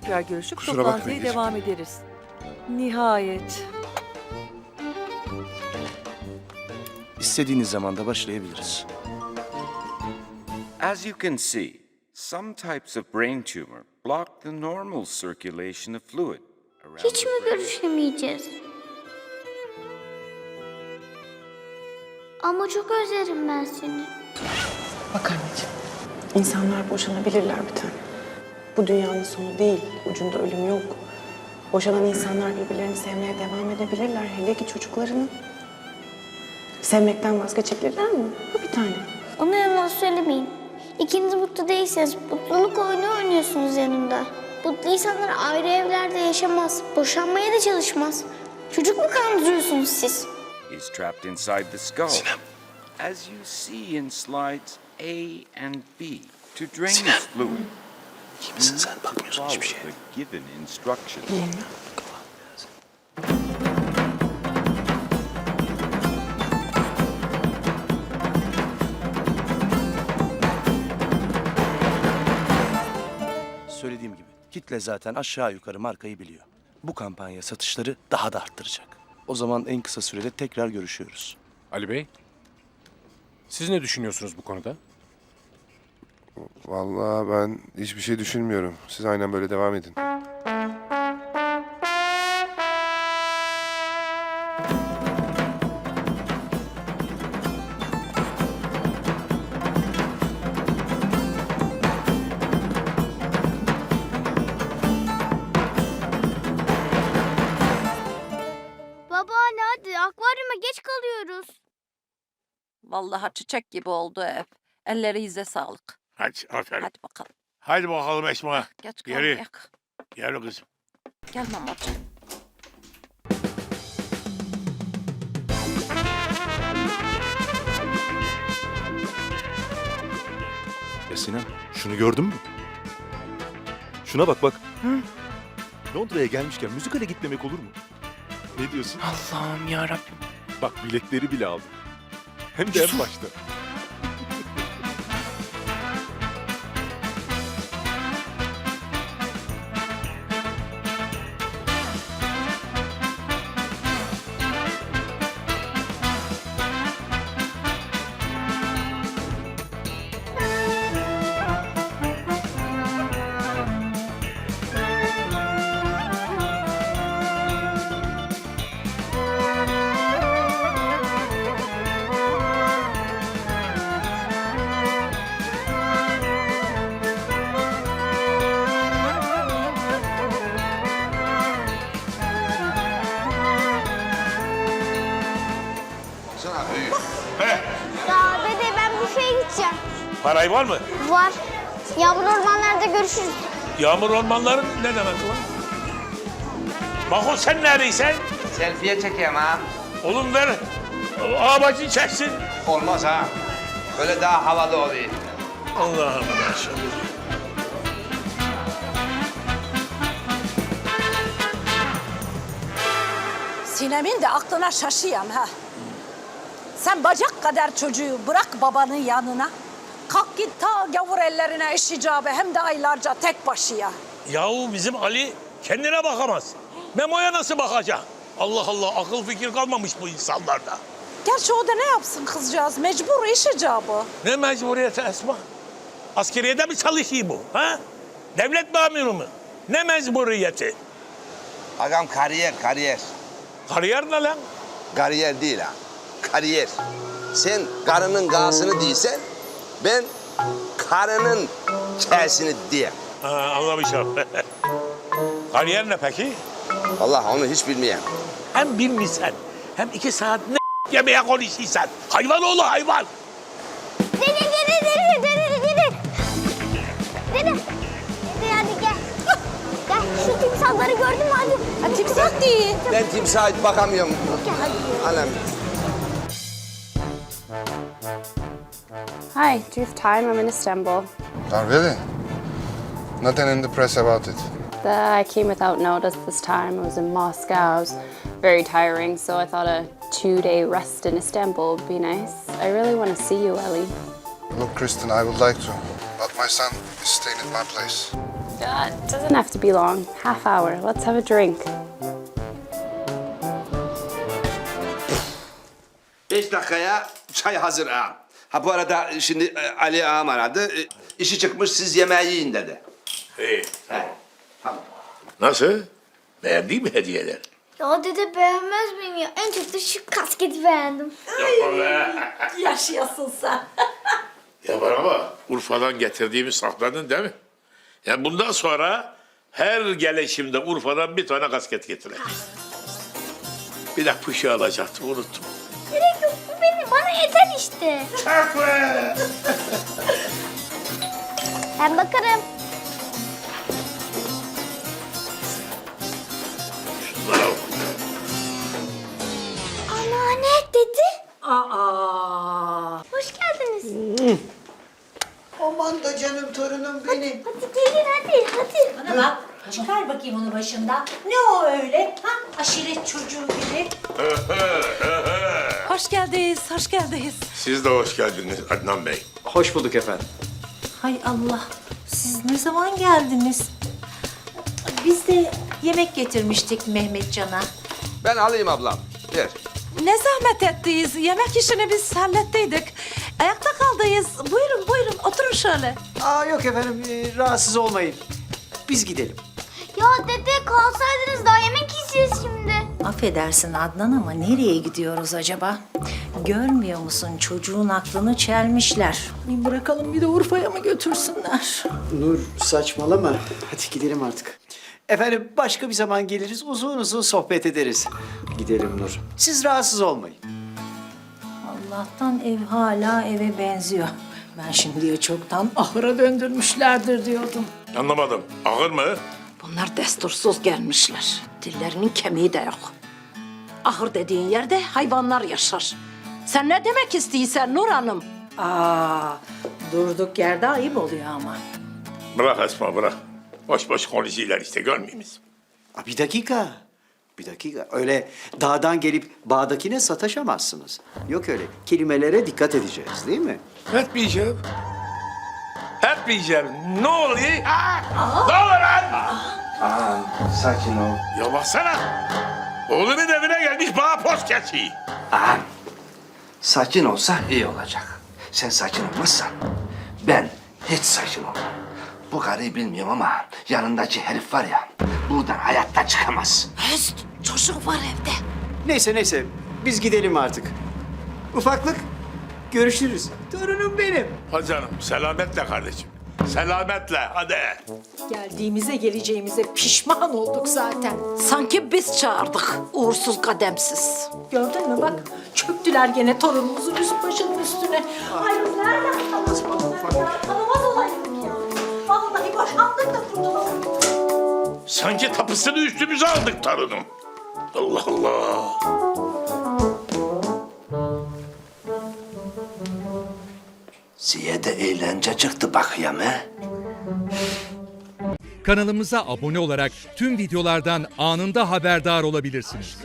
tekrar görüşüp Kusura toplantıya bakmayın, geciktim. devam ederiz. Nihayet. İstediğiniz zaman da başlayabiliriz. As you can see, some types of brain tumor block the normal circulation of fluid around Hiç mi görüşemeyeceğiz? Ama çok özlerim ben seni. Bak anneciğim, insanlar boşanabilirler bir tane. Bu dünyanın sonu değil, ucunda ölüm yok. Boşanan insanlar birbirlerini sevmeye devam edebilirler, hele ki çocuklarını. Sevmekten vazgeçebilirler mi? Bu bir tane. Ona yalan söylemeyin. İkiniz mutlu değilseniz mutluluk oyunu oynuyorsunuz yanımda. Mutlu insanlar ayrı evlerde yaşamaz. Boşanmaya da çalışmaz. Çocuk mu kandırıyorsunuz siz? He's trapped inside the skull. As you see in slides A and B, to drain his fluid, İyi misin sen? Bakmıyorsun follow hiçbir şeye. the given instructions. Söylediğim gibi kitle zaten aşağı yukarı markayı biliyor. Bu kampanya satışları daha da arttıracak. O zaman en kısa sürede tekrar görüşüyoruz. Ali Bey, siz ne düşünüyorsunuz bu konuda? Vallahi ben hiçbir şey düşünmüyorum. Siz aynen böyle devam edin. Babaanne hadi akvaryuma geç kalıyoruz. Vallahi çiçek gibi oldu ev. Ellerinize sağlık. Hadi aferin. Hadi bakalım. Hadi bakalım Esma. Geç Geri. kalmayak. Gel kızım. Gel mamacığım. Ya Sinan, şunu gördün mü? Şuna bak bak. Londra'ya gelmişken müzikale gitmemek olur mu? Ne diyorsun? Allah'ım ya Rabbim. Bak biletleri bile aldım. Hem de en başta. Ya dede ben büfeye gideceğim. Parayı var mı? Var. Yağmur ormanlarda görüşürüz. Yağmur ormanların ne demek lan? Bako sen neredeysen? Selfie'ye çekeyim ha. Oğlum ver. Ağabacın çeksin. Olmaz ha. Böyle daha havalı oluyor. Allah'ım maşallah. Sinem'in de aklına şaşıyan ha. Sen bacak kadar çocuğu bırak babanın yanına. Kalk git ta gavur ellerine eş icabı hem de aylarca tek başıya. Yahu bizim Ali kendine bakamaz. Memo'ya nasıl bakacak? Allah Allah akıl fikir kalmamış bu insanlarda. Gerçi o da ne yapsın kızcağız mecbur iş icabı. Ne mecburiyeti Esma? Askeriyede mi çalışıyor bu? Ha? Devlet memuru mu? Ne mecburiyeti? Agam kariyer, kariyer. Kariyer ne lan? Kariyer değil ha. Kariyer. Sen karının gağsını değilsen, ben karının kesini diye. Ha, anlamışım. Kariyer ne peki? Allah onu hiç bilmeyen. Hem bilmişsen hem iki saat ne yemeğe konuşuyorsan. Hayvan oğlu hayvan. Dede dede dede dede dede. Dede. Dede hadi gel. Gel şu timsahları gördün mü hadi. Ha, timsah değil. Ben timsaha hiç bakamıyorum. Gel hadi. Alem. Hi, do you have time? I'm in Istanbul. Oh, really? Nothing in the press about it. The, I came without notice this time. I was in Moscow. It was very tiring, so I thought a two-day rest in Istanbul would be nice. I really want to see you, Ellie. Look, Kristen, I would like to, but my son is staying at my place. Uh, it doesn't have to be long. Half hour. Let's have a drink. Beş dakikaya çay hazır ağam. Ha bu arada şimdi e, Ali ağam aradı. E, İşi çıkmış siz yemeği yiyin dedi. İyi. He. Tamam. Nasıl? Beğendin mi hediyeler? Ya dede beğenmez miyim ya? En çok da şu kasketi beğendim. Yaşayasın sen. Ya bana bak, Urfa'dan getirdiğimi sakladın değil mi? Yani bundan sonra her gelişimde Urfa'dan bir tane kasket getireceğim. Bir de pışı alacaktım, unuttum. Benim. Bana yeter işte. Çakma! Ben bakarım. Anneanne dedi. Aa. Hoş geldiniz. Aman da canım torunum benim. Hadi gelin hadi hadi. Bana bak. Çıkar bakayım onu başından. Ne o öyle? Ha? Aşiret çocuğu gibi. Hoş geldiniz, hoş geldiniz. Siz de hoş geldiniz Adnan Bey. Hoş bulduk efendim. Hay Allah. Siz ne zaman geldiniz? Biz de yemek getirmiştik Mehmetcan'a. Ben alayım ablam. Ver. Ne zahmet ettiniz. Yemek işini biz hallettiydik. Ayakta kaldıyız. Buyurun, buyurun. Oturun şöyle. Aa yok efendim e, rahatsız olmayın. Biz gidelim. Ya dede kalsaydınız daha yemek yiyeceğiz şimdi. Affedersin Adnan ama nereye gidiyoruz acaba? Görmüyor musun çocuğun aklını çelmişler. Bir bırakalım bir de Urfa'ya mı götürsünler? Nur saçmalama. Hadi gidelim artık. Efendim başka bir zaman geliriz uzun uzun sohbet ederiz. Gidelim Nur. Siz rahatsız olmayın. Allah'tan ev hala eve benziyor. Ben şimdiye çoktan ahıra döndürmüşlerdir diyordum. Anlamadım. Ağır mı? Bunlar destursuz gelmişler. Dillerinin kemiği de yok. Ahır dediğin yerde hayvanlar yaşar. Sen ne demek istiyorsun Nur Hanım? Aa, durduk yerde ayıp oluyor ama. Bırak Esma bırak. Boş boş konuşuyorlar işte görmüyor musun? Aa, bir dakika. Bir dakika. Öyle dağdan gelip bağdakine sataşamazsınız. Yok öyle. Kelimelere dikkat edeceğiz değil mi? Etmeyeceğim. Etmeyeceğim. Ne oluyor? Ha? Ne olur lan? Sakin ol. Ya baksana. Oğlumun evine gelmiş bana post kesiyor. Ağam. Sakin olsa iyi olacak. Sen sakin olmazsan ben hiç sakin olmam. Bu karıyı bilmiyorum ama yanındaki herif var ya buradan hayatta çıkamaz. Höst, çocuk var evde. Neyse neyse. Biz gidelim artık. Ufaklık. Görüşürüz. Torunum benim. Hadi canım selametle kardeşim. Selametle hadi. Geldiğimize geleceğimize pişman olduk zaten. Sanki biz çağırdık. Uğursuz kademsiz. Gördün mü bak çöktüler gene torunumuzun üst başının üstüne. Ay nereden tanımaz ya? Tanımaz olayım ya. Vallahi boşandık da kurtulalım. Sanki tapısını üstümüze aldık torunum. Allah Allah. Size de eğlence çıktı bakayım he. Kanalımıza abone olarak tüm videolardan anında haberdar olabilirsiniz.